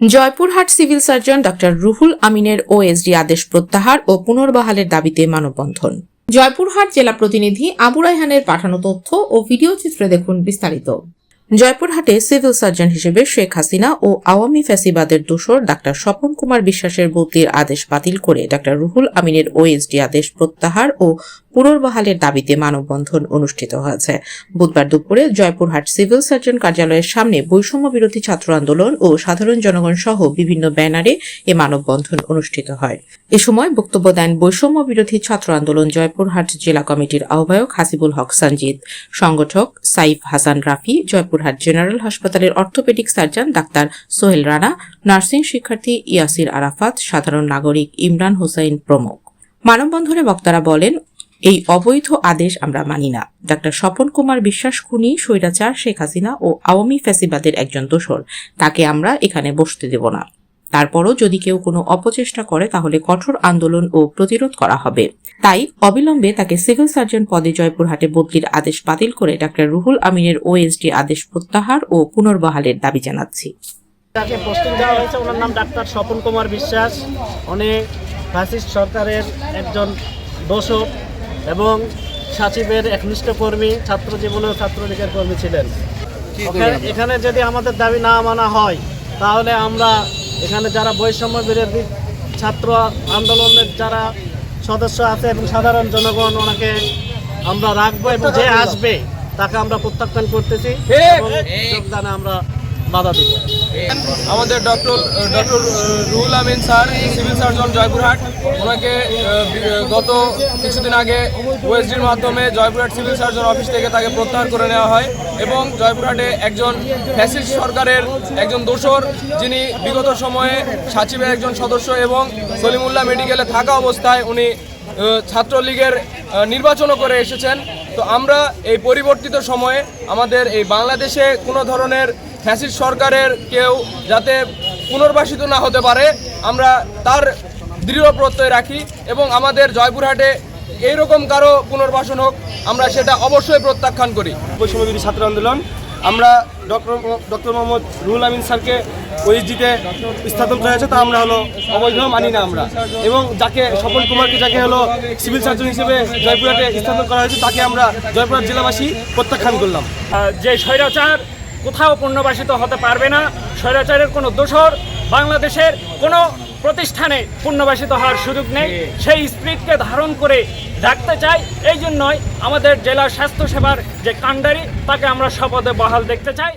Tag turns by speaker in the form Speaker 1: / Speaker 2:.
Speaker 1: Joypurhat civil surgeon doctor Ruhul আমিনের OSD আদেশ প্রত্যাহার ও পুনর্বহালের দাবিতে মানববন্ধন। জয়পুরহাট জেলা প্রতিনিধি আবু রায়হানের পাঠানো তথ্য ও ভিডিও চিত্রে দেখুন বিস্তারিত। জয়পুরহাটে সিভিল সার্জন হিসেবে শেখ হাসিনা ও আওয়ামী ফ্যাসিবাদের দোসর ডাক্তার স্বপন কুমার বিশ্বাসের বদলির আদেশ বাতিল করে ডাক্তার রুহুল আমিনের ওএসডি আদেশ প্রত্যাহার ও পুনর্বহালের দাবিতে মানববন্ধন অনুষ্ঠিত হয়েছে। বুধবার দুপুরে জয়পুরহাট সিভিল সার্জন কার্যালয়ের সামনে বৈষম্য বিরোধী ছাত্র আন্দোলন ও সাধারণ জনগণ সহ বিভিন্ন ব্যানারে এ মানববন্ধন অনুষ্ঠিত হয়। এ সময় বক্তব্য দেন বৈষম্য বিরোধী ছাত্র আন্দোলন জয়পুরহাট জেলা কমিটির আহ্বায়ক হাসিবুল হক সঞ্জিত সংগঠক সাইফ হাসান রাফি, জয়পুরহাট জেনারেল হাসপাতালের orthopedic surgeon doctor Sohel Rana, nursing শিক্ষার্থী ইয়াসির আরাফাত, সাধারণ নাগরিক ইমরান হোসাইন প্রমুখ। মানববন্ধনে বক্তারা বলেন এই অবৈধ আদেশ আমরা মানি না। ডাক্তার স্বপন কুমার বিশ্বাস খুনি, স্বৈরাচার শেখ হাসিনা ও আওয়ামী ফ্যাসিবাদের একজন দোসর তাকে আমরা এখানে বসতে দেব না। তারপরও যদি কেউ কোনো অপচেষ্টা করে, তাহলে কঠোর আন্দোলন ও প্রতিরোধ করা হবে। তাই অবিলম্বে তাকে সিভিল সার্জন পদে জয়পুরহাটে বদলির আদেশ বাতিল করে ডাক্তার রুহুল আমিনের ওএসডি আদেশ প্রত্যাহার ও পুনর্বহালের দাবি জানাচ্ছি।
Speaker 2: যাকে পোস্টিং দেওয়া হয়েছে, ওনার নাম ডাক্তার স্বপন কুমার বিশ্বাস। উনি ফ্যাসিস্ট সরকারের একজন দোষক। এবং সাচিবের একনিষ্ঠ কর্মী ছাত্র জীবনেও ছাত্রলীগের কর্মী ছিলেন। এখানে যদি আমাদের দাবি না মানা হয় তাহলে আমরা এখানে যারা বৈষম্য বিরোধী ছাত্র আন্দোলনের যারা সদস্য আছে এবং সাধারণ জনগণ ওনাকে আমরা রাখব এবং যে আসবে তাকে আমরা প্রত্যাখ্যান করতেছি যোগদানে আমরা বাধা দিব।
Speaker 3: আমাদের doctor doctor Ruhul Amin sir, civil surgeon Joypurhat, ওনাকে গত কিছুদিন আগে ওএসডির মাধ্যমে জয়পুরহাট সিভিল সার্জন অফিস থেকে তাকে প্রত্যাহার করে নেওয়া হয় এবং জয়পুরহাটে একজন ফ্যাসিস্ট সরকারের একজন দোসর যিনি বিগত সময়ে সাচিবের একজন সদস্য এবং সলিমুল্লাহ মেডিকেলে থাকা অবস্থায় উনি ছাত্রলীগের নির্বাচনও করে এসেছেন। তো আমরা এই পরিবর্তিত সময়ে আমাদের এই বাংলাদেশে কোনো ধরনের ফ্যাসিস্ট সরকারের কেউ যাতে পুনর্বাসিত না হতে পারে আমরা তার দৃঢ় প্রত্যয় রাখি এবং আমাদের জয়পুরহাটে এইরকম কারও পুনর্বাসন হোক আমরা সেটা অবশ্যই প্রত্যাখ্যান করি।
Speaker 4: বৈষম্যবিরোধী ছাত্র আন্দোলন আমরা ডক্টর ডক্টর মোহাম্মদ রুহুল আমিন স্যারকে ওএসডিতে স্থাপন করা হয়েছে তা আমরা হলো অবৈধ মানি না আমরা। এবং যাকে স্বপন কুমারকে যাকে হলো সিভিল সার্জন হিসেবে জয়পুরহাটে স্থাপন করা হয়েছে তাকে আমরা জয়পুরহাট জেলাবাসী প্রত্যাখ্যান করলাম।
Speaker 5: যে স্বৈরাচার কোথাও পুনর্বাসিত হতে পারবে না। স্বৈরাচারের কোনো দোষর বাংলাদেশের কোনো প্রতিষ্ঠানে পুনর্বাসিত হওয়ার সুযোগ নেই। সেই স্পিরিটকে ধারণ করে রাখতে চাই। এই জন্যই আমাদের জেলা স্বাস্থ্যসেবার যে কাণ্ডারি, তাকে আমরা শপথে বহাল দেখতে চাই।